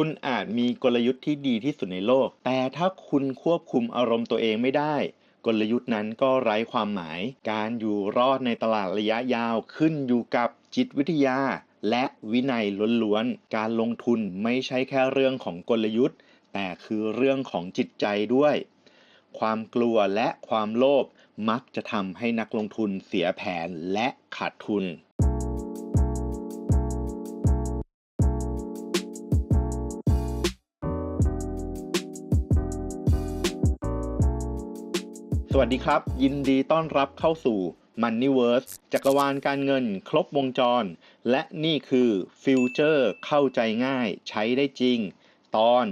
คุณอาจมีกลยุทธ์ที่ดีที่สุดในโลก แต่ถ้าคุณควบคุมอารมณ์ตัวเองไม่ได้ กลยุทธ์นั้นก็ไร้ความหมาย การอยู่รอดในตลาดระยะยาวขึ้นอยู่กับจิตวิทยา และวินัยล้วนๆ การลงทุนไม่ใช่แค่เรื่องของกลยุทธ์ แต่คือเรื่องของจิตใจด้วย ความกลัวและความโลภมักจะทำให้นักลงทุนเสียแผนและขาดทุน สวัสดีครับ ยินดีต้อนรับเข้าสู่ Moneyverse จักรวาลการเงินครบวงจร และนี่คือฟิวเจอร์เข้าใจง่ายใช้ได้จริง ตอน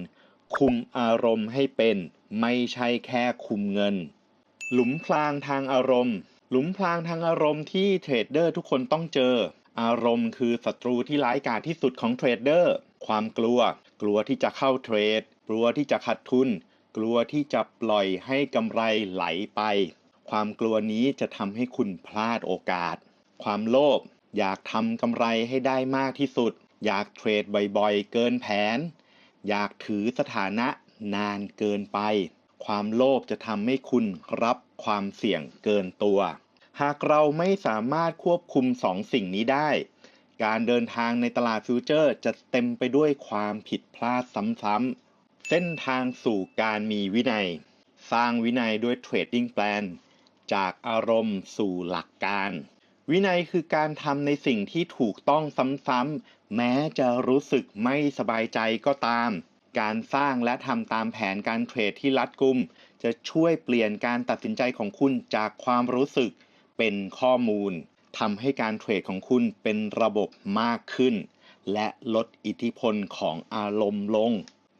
คุมอารมณ์ให้เป็น ไม่ใช่แค่คุมเงิน หลุมพรางทางอารมณ์ หลุมพรางทางอารมณ์ที่เทรดเดอร์ทุกคนต้องเจอ อารมณ์คือศัตรูที่ร้ายกาจที่สุดของเทรดเดอร์ความกลัว กลัวที่จะเข้าเทรด กลัวที่จะขาดทุน กลัวที่จะปล่อยให้กำไรไหลไป ความกลัวนี้จะทำให้คุณพลาดโอกาส ความโลภอยากทำกำไรให้ได้มากที่สุด อยากเทรดบ่อยๆ เกินแผน อยากถือสถานะนานเกินไป ความโลภจะทำให้คุณรับความเสี่ยงเกินตัว หากเราไม่สามารถควบคุมสองสิ่งนี้ได้ การเดินทางในตลาดฟิวเจอร์จะเต็มไปด้วยความผิดพลาดซ้ำๆ เส้นทางสู่การมีวินัย สร้างวินัยด้วยเทรดดิ้งแปลนจากอารมณ์สู่หลักการ วินัยคือการทำในสิ่งที่ถูกต้องซ้ำๆแม้จะรู้สึกไม่สบายใจก็ตาม การสร้างและทำตามแผนการเทรดที่รัดกุม จะช่วยเปลี่ยนการตัดสินใจของคุณจากความรู้สึกเป็นข้อมูลทำให้การเทรดของคุณเป็นระบบมากขึ้น และลดอิทธิพลของอารมณ์ลง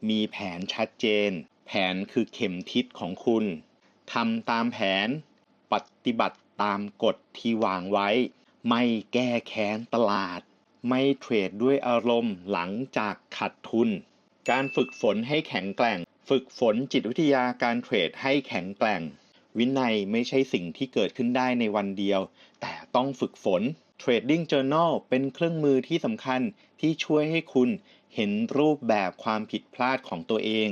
มีแผนชัดเจน แผนคือเข็มทิศของคุณทำตามแผน ปฏิบัติตามกฎที่วางไว้ ไม่แก้แค้นตลาด ไม่เทรดด้วยอารมณ์หลังจากขาดทุน การฝึกฝนให้แข็งแกร่ง ฝึกฝนจิตวิทยาการเทรดให้แข็งแกร่ง วินัยไม่ใช่สิ่งที่เกิดขึ้นได้ในวันเดียว แต่ต้องฝึกฝน Trading Journal เป็นเครื่องมือที่สำคัญที่ช่วยให้คุณ เห็นรูปแบบความผิดพลาดของตัวเอง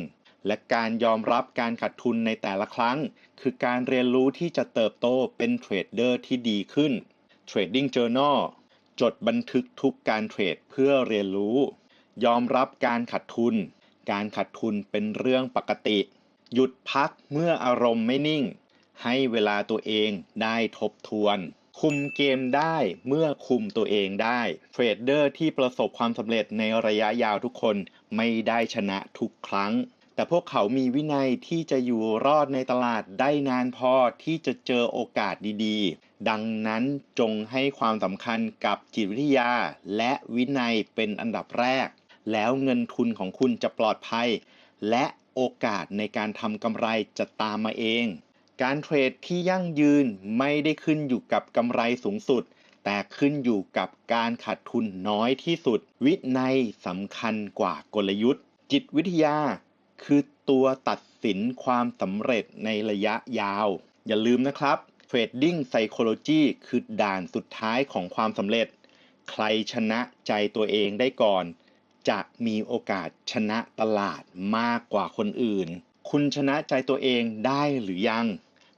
และการยอมรับการขาดทุนในแต่ละครั้ง คือการเรียนรู้ที่จะเติบโตเป็นเทรดเดอร์ที่ดีขึ้น Trading Journal จดบันทึกทุกการเทรดเพื่อเรียนรู้ ยอมรับการขาดทุน การขาดทุนเป็นเรื่องปกติ หยุดพักเมื่ออารมณ์ไม่นิ่ง ให้เวลาตัวเองได้ทบทวน คุมเกมได้เมื่อคุมตัวเองได้ เทรดเดอร์ที่ประสบความสำเร็จในระยะยาวทุกคนไม่ได้ชนะทุกครั้ง แต่พวกเขามีวินัยที่จะอยู่รอดในตลาดได้นานพอที่จะเจอโอกาสดีๆ ดังนั้นจงให้ความสำคัญกับจิตวิทยา และวินัยเป็นอันดับแรก แล้วเงินทุนของคุณจะปลอดภัย และโอกาสในการทำกำไรจะตามมาเอง การเทรดที่ยั่งยืนไม่ได้ขึ้นอยู่กับกำไรสูงสุด แต่ขึ้นอยู่กับการขาดทุนน้อยที่สุด วินัยสำคัญกว่ากลยุทธ์ จิตวิทยา คือตัวตัดสินความสำเร็จในระยะยาว อย่าลืมนะครับ Trading Psychology คือด่านสุดท้ายของความสำเร็จ ใครชนะใจตัวเองได้ก่อน จะมีโอกาสชนะตลาดมากกว่าคนอื่นคุณชนะใจตัวเองได้หรือยัง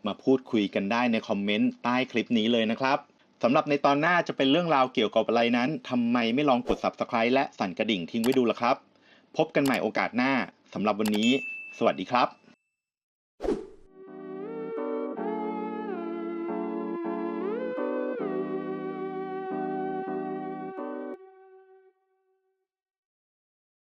มาพูดคุยกันได้ในคอมเมนต์ใต้คลิปนี้เลยนะครับสำหรับในตอนหน้าจะเป็นเรื่องราวเกี่ยวกับอะไรนั้นทำไมไม่ลองกด Subscribe และสั่นกระดิ่งทิ้งไว้ดูล่ะครับ พบกันใหม่โอกาสหน้าสำหรับวันนี้ สวัสดีครับ